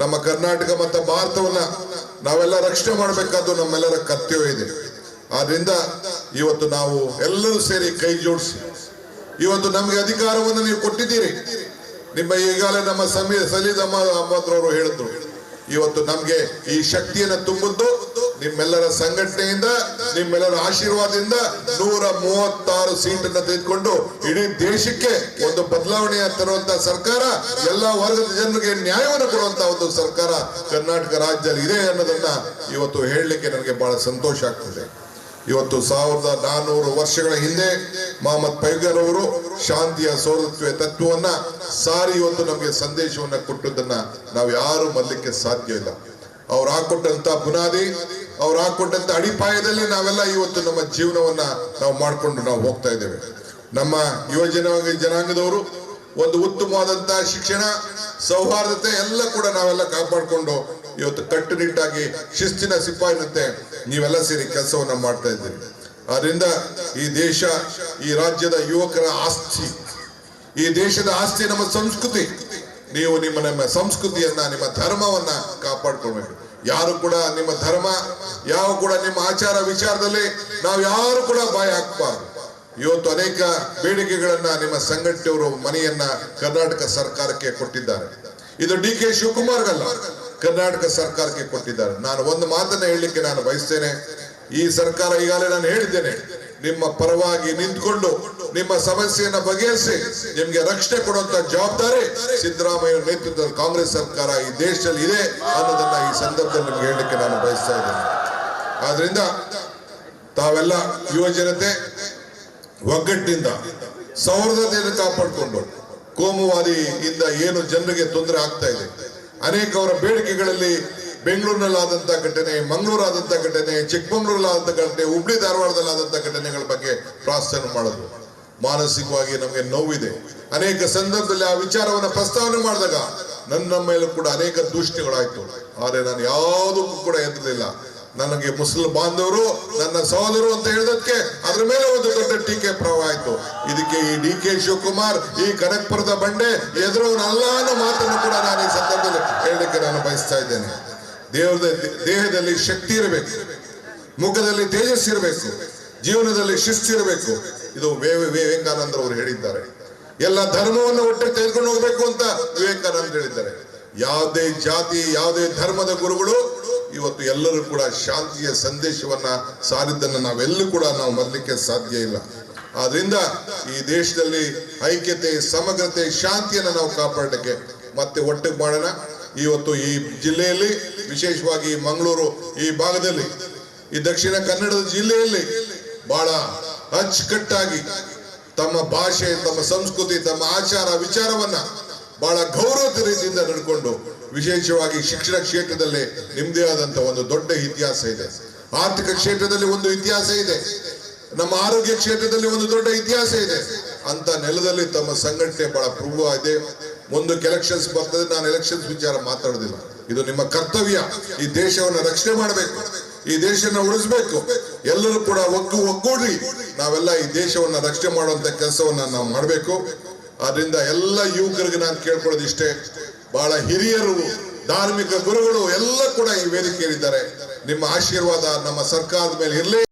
ನಮ್ಮ ಕರ್ನಾಟಕ ಮತ್ತು ಭಾರತವನ್ನ ನಾವೆಲ್ಲ ರಕ್ಷಣೆ ಮಾಡಬೇಕಾದ್ದು ನಮ್ಮೆಲ್ಲರ ಕರ್ತವ್ಯ ಇದೆ. ಆದ್ರಿಂದ ಇವತ್ತು ನಾವು ಎಲ್ಲರೂ ಸೇರಿ ಕೈ ಜೋಡಿಸಿ, ಇವತ್ತು ನಮಗೆ ಅಧಿಕಾರವನ್ನು ನೀವು ಕೊಟ್ಟಿದ್ದೀರಿ. ನಿಮ್ಮ ಈಗಾಗಲೇ ನಮ್ಮ ಸಮೀ ಸಲೀದ್ ಅಹಮದ್ ಅಹಮದ್ರವರು ಹೇಳಿದ್ರು ಇವತ್ತು ನಮ್ಗೆ ಈ ಶಕ್ತಿಯನ್ನು ತುಂಬುದು ನಿಮ್ಮೆಲ್ಲರ ಸಂಘಟನೆಯಿಂದ, ನಿಮ್ಮೆಲ್ಲರ ಆಶೀರ್ವಾದದಿಂದ ನೂರ ಮೂವತ್ತಾರು ಸೀಟನ್ನು ತೆಗೆದುಕೊಂಡು ಇಡೀ ದೇಶಕ್ಕೆ ಒಂದು ಬದಲಾವಣೆಯ ತರುವಂತ ಸರ್ಕಾರ, ಎಲ್ಲಾ ವರ್ಗದ ಜನರಿಗೆ ನ್ಯಾಯವನ್ನು ಕೊಡುವಂತ ಒಂದು ಸರ್ಕಾರ ಕರ್ನಾಟಕ ರಾಜ್ಯದಲ್ಲಿ ಇದೆ ಅನ್ನೋದನ್ನ ಇವತ್ತು ಹೇಳಲಿಕ್ಕೆ ನನಗೆ ಬಹಳ ಸಂತೋಷ ಆಗ್ತದೆ. ಇವತ್ತು ಸಾವಿರದ ನಾನ್ನೂರು ವರ್ಷಗಳ ಹಿಂದೆ ಮೊಹಮ್ಮದ್ ಪೈಗರ್ ಅವರು ಶಾಂತಿಯ ಸೌರತ್ವ ತತ್ವವನ್ನ ಸಾರಿ ಇವತ್ತು ನಮಗೆ ಸಂದೇಶವನ್ನ ಕೊಟ್ಟದನ್ನ ನಾವು ಯಾರು ಮರಲಿಕ್ಕೆ ಸಾಧ್ಯ ಇಲ್ಲ. ಅವ್ರು ಹಾಕೊಟ್ಟಂತ ಬುನಾದಿ, ಅವ್ರು ಹಾಕೊಟ್ಟಂತ ಅಡಿಪಾಯದಲ್ಲಿ ನಾವೆಲ್ಲ ಇವತ್ತು ನಮ್ಮ ಜೀವನವನ್ನ ನಾವು ಮಾಡಿಕೊಂಡು ನಾವು ಹೋಗ್ತಾ ಇದ್ದೇವೆ. ನಮ್ಮ ಯುವ ಜನ ಜನಾಂಗದವರು ಒಂದು ಉತ್ತಮವಾದಂತಹ ಶಿಕ್ಷಣ, ಸೌಹಾರ್ದತೆ ಎಲ್ಲ ಕೂಡ ನಾವೆಲ್ಲ ಕಾಪಾಡಿಕೊಂಡು ಇವತ್ತು ಕಟ್ಟುನಿಟ್ಟಾಗಿ ಶಿಸ್ತಿನ ಸಿಪಾಯಿನಂತೆ ನೀವೆಲ್ಲ ಸೇರಿ ಕೆಲಸವನ್ನ ಮಾಡ್ತಾ ಇದ್ದೀರಿ. ಆದ್ರಿಂದ ಈ ದೇಶ, ಈ ರಾಜ್ಯದ ಯುವಕರ ಆಸ್ತಿ, ಈ ದೇಶದ ಆಸ್ತಿ ನಮ್ಮ ಸಂಸ್ಕೃತಿ. ನೀವು ನಿಮ್ಮ ನಮ್ಮ ಸಂಸ್ಕೃತಿಯನ್ನ, ನಿಮ್ಮ ಧರ್ಮವನ್ನ ಕಾಪಾಡ್ಕೊಳ್ಬೇಕು. ಯಾರು ಕೂಡ ನಿಮ್ಮ ಧರ್ಮ, ಯಾವ ಕೂಡ ನಿಮ್ಮ ಆಚಾರ ವಿಚಾರದಲ್ಲಿ ನಾವು ಯಾರು ಕೂಡ ಬಾಯಿ ಹಾಕಬಾರ್ದು. ಇವತ್ತು ಅನೇಕ ಬೇಡಿಕೆಗಳನ್ನ ನಿಮ್ಮ ಸಂಘಟನೆಯವರು ಮನೆಯನ್ನ ಕರ್ನಾಟಕ ಸರ್ಕಾರಕ್ಕೆ ಕೊಟ್ಟಿದ್ದಾರೆ. ಇದು ಡಿ ಕೆ ಶಿವಕುಮಾರ್ಗಲ್ಲ, ಕರ್ನಾಟಕ ಸರ್ಕಾರಕ್ಕೆ ಕೊಟ್ಟಿದ್ದಾರೆ. ನಾನು ಒಂದು ಮಾತನ್ನ ಹೇಳಲಿಕ್ಕೆ ನಾನು ಬಯಸ್ತೇನೆ. ಈ ಸರ್ಕಾರ ಈಗಾಗಲೇ ನಾನು ಹೇಳಿದ್ದೇನೆ, ನಿಮ್ಮ ಪರವಾಗಿ ನಿಂತ್ಕೊಂಡು ನಿಮ್ಮ ಸಮಸ್ಯೆಯನ್ನ ಬಗೆಹರಿಸಿ, ನಿಮ್ಗೆ ರಕ್ಷಣೆ ಕೊಡುವಂತ ಜವಾಬ್ದಾರಿ ಸಿದ್ದರಾಮಯ್ಯ ನೇತೃತ್ವದ ಕಾಂಗ್ರೆಸ್ ಸರ್ಕಾರ ಈ ದೇಶದಲ್ಲಿ ಇದೆ ಅನ್ನೋದನ್ನ ಈ ಸಂದರ್ಭದಲ್ಲಿ ನಿಮ್ಗೆ ಹೇಳಲಿಕ್ಕೆ ನಾನು ಬಯಸ್ತಾ ಇದ್ದೇನೆ. ಆದ್ರಿಂದ ತಾವೆಲ್ಲ ಯುವ ಜನತೆ ಒಗ್ಗಟ್ಟಿನಿಂದ ಸೌಹಾರ್ದತೆಯನ್ನು ಕಾಪಾಡಿಕೊಂಡು ಕೋಮುವಾದಿಯಿಂದ ಏನು ಜನರಿಗೆ ತೊಂದರೆ ಆಗ್ತಾ ಇದೆ. ಅನೇಕ ಅವರ ಬೇಡಿಕೆಗಳಲ್ಲಿ ಬೆಂಗಳೂರಿನಲ್ಲಾದಂತ ಘಟನೆ ಮಂಗಳೂರಾದಂತ ಘಟನೆ ಚಿಕ್ಕಮಗಳೂರಲ್ಲಾದಂತ ಘಟನೆ, ಹುಬ್ಳಿ ಧಾರವಾಡದಲ್ಲಾದಂತ ಘಟನೆಗಳ ಬಗ್ಗೆ ಪ್ರಾರ್ಥನೆ ಮಾಡೋದು ಮಾನಸಿಕವಾಗಿ ನಮಗೆ ನೋವಿದೆ. ಅನೇಕ ಸಂದರ್ಭದಲ್ಲಿ ಆ ವಿಚಾರವನ್ನು ಪ್ರಸ್ತಾವನೆ ಮಾಡಿದಾಗ ನನ್ನ ಮೇಲೂ ಕೂಡ ಅನೇಕ ದೂಷಣೆಗಳಾಯ್ತು ಆದರೆ ನಾನು ಯಾವುದಕ್ಕೂ ಕೂಡ ಎದುರಲಿಲ್ಲ ನನಗೆ ಮುಸ್ಲಿಂ ಬಾಂಧವರು, ನನ್ನ ಸಹೋದರು ಅಂತ ಹೇಳಿದಕ್ಕೆ ಅದ್ರ ಮೇಲೆ ಒಂದು ದೊಡ್ಡ ಟೀಕೆ ಪ್ರವಾಹ ಆಯ್ತು. ಇದಕ್ಕೆ ಈ ಡಿ ಕೆ ಶಿವಕುಮಾರ್, ಈ ಕನಕ್ಪುರದ ಬಂಡೆ ಎದುರವನಲ್ಲ ಅನ್ನೋ ಮಾತನ್ನು ಕೂಡ ನಾನು ಈ ಸಂದರ್ಭದಲ್ಲಿ ಹೇಳಲಿಕ್ಕೆ ನಾನು ಬಯಸ್ತಾ ಇದ್ದೇನೆ. ದೇವರ ದೇಹದಲ್ಲಿ ಶಕ್ತಿ ಇರಬೇಕು. ಮುಖದಲ್ಲಿ ತೇಜಸ್ ಇರಬೇಕು. ಜೀವನದಲ್ಲಿ ಶಿಸ್ತಿರಬೇಕು ಇದು ವೇ ವಿವೇಕಾನಂದ ಅವರು ಹೇಳಿದ್ದಾರೆ. ಎಲ್ಲ ಧರ್ಮವನ್ನು ಒಟ್ಟು ತೆಗೆದುಕೊಂಡು ಹೋಗ್ಬೇಕು ಅಂತ ವಿವೇಕಾನಂದ ಹೇಳಿದ್ದಾರೆ. ಯಾವುದೇ ಜಾತಿ, ಯಾವುದೇ ಧರ್ಮದ ಗುರುಗಳು ಇವತ್ತು ಎಲ್ಲರೂ ಕೂಡ ಶಾಂತಿಯ ಸಂದೇಶವನ್ನ ಸಾರಿದ್ದನ್ನು ನಾವೆಲ್ಲೂ ಕೂಡ ನಾವು ಮರಲಿಕ್ಕೆ ಸಾಧ್ಯ ಇಲ್ಲ. ಆದ್ರಿಂದ ಈ ದೇಶದಲ್ಲಿ ಐಕ್ಯತೆ, ಸಮಗ್ರತೆ, ಶಾಂತಿಯನ್ನು ನಾವು ಕಾಪಾಡಲಿಕ್ಕೆ ಮತ್ತೆ ಒಟ್ಟಿಗೆ ಮಾಡೋಣ. ಇವತ್ತು ಈ ಜಿಲ್ಲೆಯಲ್ಲಿ, ವಿಶೇಷವಾಗಿ ಮಂಗಳೂರು ಈ ಭಾಗದಲ್ಲಿ, ಈ ದಕ್ಷಿಣ ಕನ್ನಡದ ಜಿಲ್ಲೆಯಲ್ಲಿ ಬಹಳ ಅಚ್ಚುಕಟ್ಟಾಗಿ ತಮ್ಮ ಭಾಷೆ, ತಮ್ಮ ಸಂಸ್ಕೃತಿ, ತಮ್ಮ ಆಚಾರ, ವಿಚಾರವನ್ನ ಬಹಳ ಗೌರವದ ರೀತಿಯಿಂದ ನಡ್ಕೊಂಡು ವಿಶೇಷವಾಗಿ ಶಿಕ್ಷಣ ಕ್ಷೇತ್ರದಲ್ಲಿ ನಿಮ್ಮದೇ ಆದಂತ ಒಂದು ದೊಡ್ಡ ಇತಿಹಾಸ ಇದೆ. ಆರ್ಥಿಕ ಕ್ಷೇತ್ರದಲ್ಲಿ ಒಂದು ಇತಿಹಾಸ ಇದೆ. ನಮ್ಮ ಆರೋಗ್ಯ ಕ್ಷೇತ್ರದಲ್ಲಿ ಒಂದು ದೊಡ್ಡ ಇತಿಹಾಸ ಇದೆ. ಅಂತ ನೆಲದಲ್ಲಿ ತಮ್ಮ ಸಂಘಟನೆ ಬಹಳ ಪ್ರಭುವ ಇದೆ. ಮುಂದಕ್ಕೆ ಎಲೆಕ್ಷನ್ಸ್ ಬರ್ತದೆ, ನಾನು ಎಲೆಕ್ಷನ್ಸ್ ವಿಚಾರ ಮಾತಾಡೋದಿಲ್ಲ ಇದು ನಿಮ್ಮ ಕರ್ತವ್ಯ. ಈ ದೇಶವನ್ನ ರಕ್ಷಣೆ ಮಾಡಬೇಕು. ಈ ದೇಶನ ಉಳಿಸ್ಬೇಕು. ಎಲ್ಲರೂ ಕೂಡ ಒಗ್ಗು ಒಗ್ಗೂಡಿ ನಾವೆಲ್ಲ ಈ ದೇಶವನ್ನ ರಕ್ಷಣೆ ಮಾಡುವಂತ ಕೆಲಸವನ್ನ ನಾವು ಮಾಡಬೇಕು. ಆದ್ರಿಂದ ಎಲ್ಲ ಯುವಕರಿಗೆ ನಾನು ಕೇಳ್ಕೊಳ್ಳೋದು ಇಷ್ಟೇ, ಬಹಳ ಹಿರಿಯರು, ಧಾರ್ಮಿಕ ಗುರುಗಳು ಎಲ್ಲ ಕೂಡ ಈ ವೇದಿಕೆಯಲ್ಲಿದ್ದಾರೆ. ನಿಮ್ಮ ಆಶೀರ್ವಾದ ನಮ್ಮ ಸರ್ಕಾರದ ಮೇಲೆ ಇರಲಿ.